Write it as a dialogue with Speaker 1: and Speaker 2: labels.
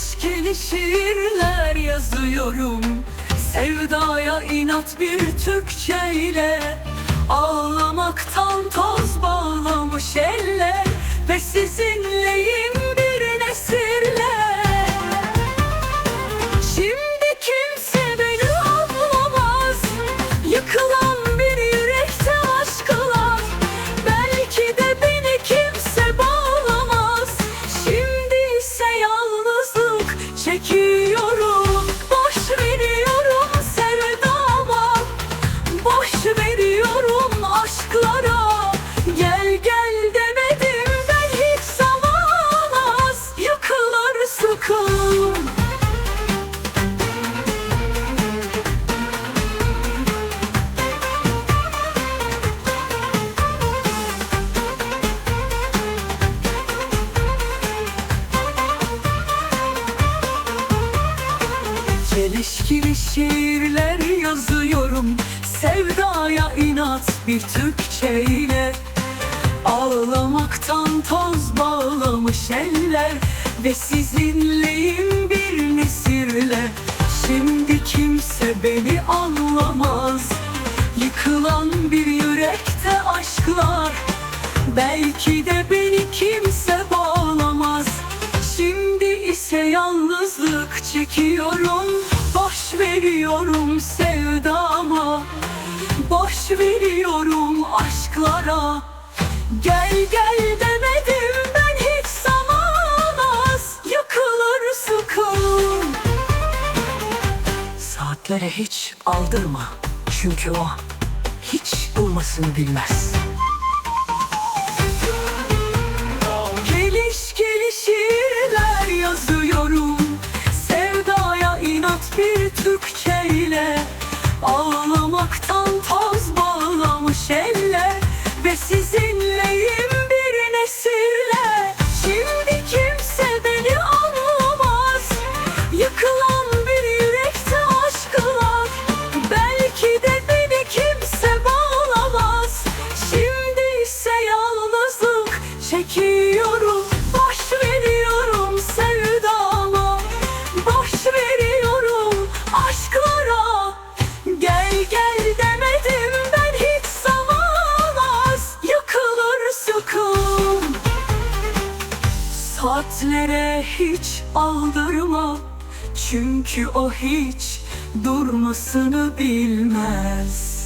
Speaker 1: Çelişkili şiirler yazıyorum. Sevdaya inat bir Türkçeyle. Ağlamaktan toz bağlamış eller Ve sizinleyim yalnızlık Çelişkili şiirler yazıyorum. Sevdaya inat bir Türkçeyle. Ağlamaktan toz bağlamış eller Ve sizinleyim bir nesirle. Şimdi kimse beni anlamaz. Yıkılan bir yürekte aşklar. Belki de beni kimse ise yalnızlık çekiyorum. Boş veriyorum sevdama. Boş veriyorum aşklara. Gel gel demedim ben hiç zaman az Yıkılır sıkım Saatlere hiç aldırma. Çünkü o hiç durmasını bilmez Saatlere hiç aldırma Çünkü o hiç durmasını bilmez